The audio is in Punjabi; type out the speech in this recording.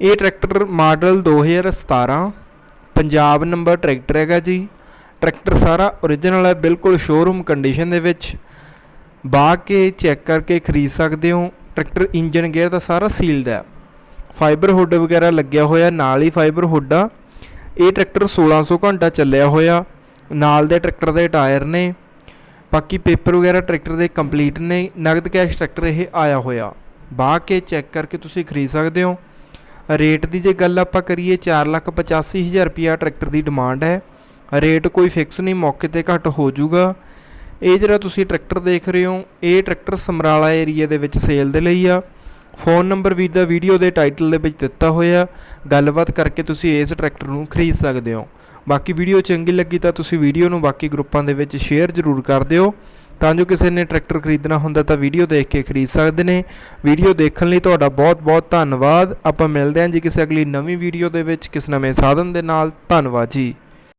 ਇਹ tractor model 2017 Punjab number tractor ਹੈਗਾ ਜੀ। ਟਰੈਕਟਰ ਸਾਰਾ ਓਰੀਜਨਲ ਹੈ, ਬਿਲਕੁਲ ਸ਼ੋਰੂਮ ਕੰਡੀਸ਼ਨ ਦੇ ਵਿੱਚ। ਬਾਹ ਕੇ ਚੈੱਕ ਕਰਕੇ ਖਰੀਦ ਸਕਦੇ ਹੋ। ਟਰੈਕਟਰ ਇੰਜਨ ਗੇਅਰ ਦਾ ਸਾਰਾ ਸੀਲਡ ਹੈ। ਫਾਈਬਰ ਹੁੱਡ ਵਗੈਰਾ ਲੱਗਿਆ ਹੋਇਆ, ਨਾਲ ਹੀ ਫਾਈਬਰ ਹੁੱਡ ਆ। ਇਹ ਟਰੈਕਟਰ 1600 ਘੰਟਾ ਚੱਲਿਆ ਹੋਇਆ। ਨਾਲ ਦੇ ਟਰੈਕਟਰ ਦੇ ਟਾਇਰ ਨੇ। ਬਾਕੀ ਪੇਪਰ ਵਗੈਰਾ ਟਰੈਕਟਰ ਦੇ ਕੰਪਲੀਟ ਨੇ। ਨਗਦ ਕੈਸ਼ ਟਰੈਕਟਰ ਇਹ ਆਇਆ ਹੋਇਆ। ਬਾਹ ਕੇ ਚੈੱਕ ਕਰਕੇ ਤੁਸੀਂ ਖਰੀਦ ਸਕਦੇ ਹੋ। ਰੇਟ ਦੀ ਜੇ ਗੱਲ ਆਪਾਂ ਕਰੀਏ 485000 ਰੁਪਿਆ ਟਰੈਕਟਰ ਦੀ ਡਿਮਾਂਡ ਹੈ। ਰੇਟ ਕੋਈ ਫਿਕਸ ਨਹੀਂ, ਮੌਕੇ ਤੇ ਘੱਟ ਹੋ ਜਾਊਗਾ। ਇਹ ਜਿਹੜਾ ਤੁਸੀਂ ਟਰੈਕਟਰ ਦੇਖ ਰਹੇ ਹੋ, ਇਹ ਟਰੈਕਟਰ ਸਮਰਾਲਾ ਏਰੀਆ ਦੇ ਵਿੱਚ ਸੇਲ ਦੇ ਲਈ ਆ। ਫੋਨ ਨੰਬਰ ਵੀ ਦਾ ਵੀਡੀਓ ਦੇ ਟਾਈਟਲ ਦੇ ਵਿੱਚ ਦਿੱਤਾ ਹੋਇਆ। ਗੱਲਬਾਤ ਕਰਕੇ ਤੁਸੀਂ ਇਸ ਟਰੈਕਟਰ ਨੂੰ ਖਰੀਦ ਸਕਦੇ ਹੋ। ਬਾਕੀ ਵੀਡੀਓ ਚੰਗੀ ਲੱਗੀ ਤਾਂ ਤੁਸੀਂ ਵੀਡੀਓ ਨੂੰ ਬਾਕੀ ਗਰੁੱਪਾਂ ਦੇ ਵਿੱਚ ਸ਼ੇਅਰ ਜ਼ਰੂਰ ਕਰ ਦਿਓ। ਤਾਂ ਜੋ ਕਿਸੇ ਨੇ ਟਰੈਕਟਰ ਖਰੀਦਣਾ ਹੁੰਦਾ ਤਾਂ ਵੀਡੀਓ ਦੇਖ ਕੇ ਖਰੀਦ ਸਕਦੇ ਨੇ। ਵੀਡੀਓ ਦੇਖਣ ਲਈ ਤੁਹਾਡਾ ਬਹੁਤ ਬਹੁਤ ਧੰਨਵਾਦ। ਆਪਾਂ ਮਿਲਦੇ ਹਾਂ ਜੀ ਕਿਸੇ ਅਗਲੀ ਨਵੀਂ ਵੀਡੀਓ ਦੇ ਵਿੱਚ। ਕਿਸ ਨਵੇਂ ਸਾਧਨ ਦੇ ਨਾਲ। ਧੰਨਵਾਦ ਜੀ।